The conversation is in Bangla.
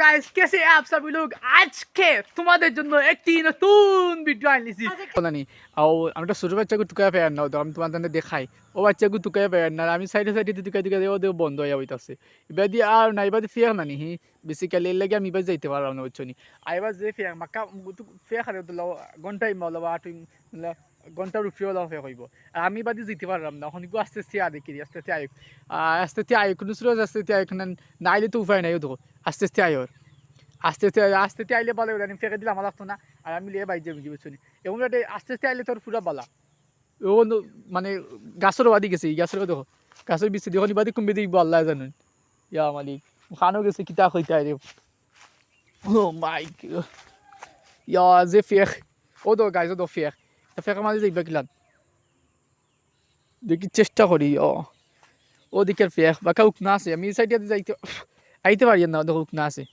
গাইস কেসে आप सभी लोग আজকে তোমাদের জন্য একটি নতুন ভিডিও আনিছি জানি আও আমি একটা ছোট বাচ্চাকে টুকাই পাই না আমি তোমার জন্য দেখাই ও বাচ্চাকে টুকাই পাই না আমি সাইডে সাইডে টুকাই টুকাই ও দেও বন্ধ হয়ে হইতাছে এবার দিয়ে আর না এবার ফেয়ার না নি বেসিক্যালি এর লাগে আমি এবার যাইতে পারলাম না বুঝছো নি আর এবার যে ফেয়ার মাকা ফেয়ার খালে তো ঘন্টাই মালো বা আটুই ঘণ্টার উপরেও লাভ ফেয়ার হইব আর আমি বাদে যেতে পারলাম না। এখন আস্তে আস্তে আদেকি আস্তে আস্তে আয়ুক আস্তে আস্তে আয়ুক নুসরত আস্তে আস্তে আয়ুক না নাইলে তো উপায় নাই দেখো আস্তে আস্তে আয়োর আস্তে আস্তে আস্তে আস্তে আইলে ভালো আমি ফেঁকে দিলে আমার না। আর আমি লিয়ে বাইর যাবি বুঝছ এবং আস্তে আস্তে আইলে তোর পুরা বালা ও মানে গাছের বাদি গেছে গাছের দেখো গাছের বিচে দেখো বাদি কমবে দিই আল্লাহ জানুন ইয়া মালিক খানো গেছে, কিতা হইতে আরে ও মাই ইয়া যে ফেক। ও তো গাইজ তো ফেক। ফেঁকা মারি দেখবে কিলান? দেখি চেষ্টা করি, ও। ও দিকের ফেক বাকা উকনা আছে, আমি এই সাইডে যাইতে, আইতে পারি না, দেখো উকনা আছে।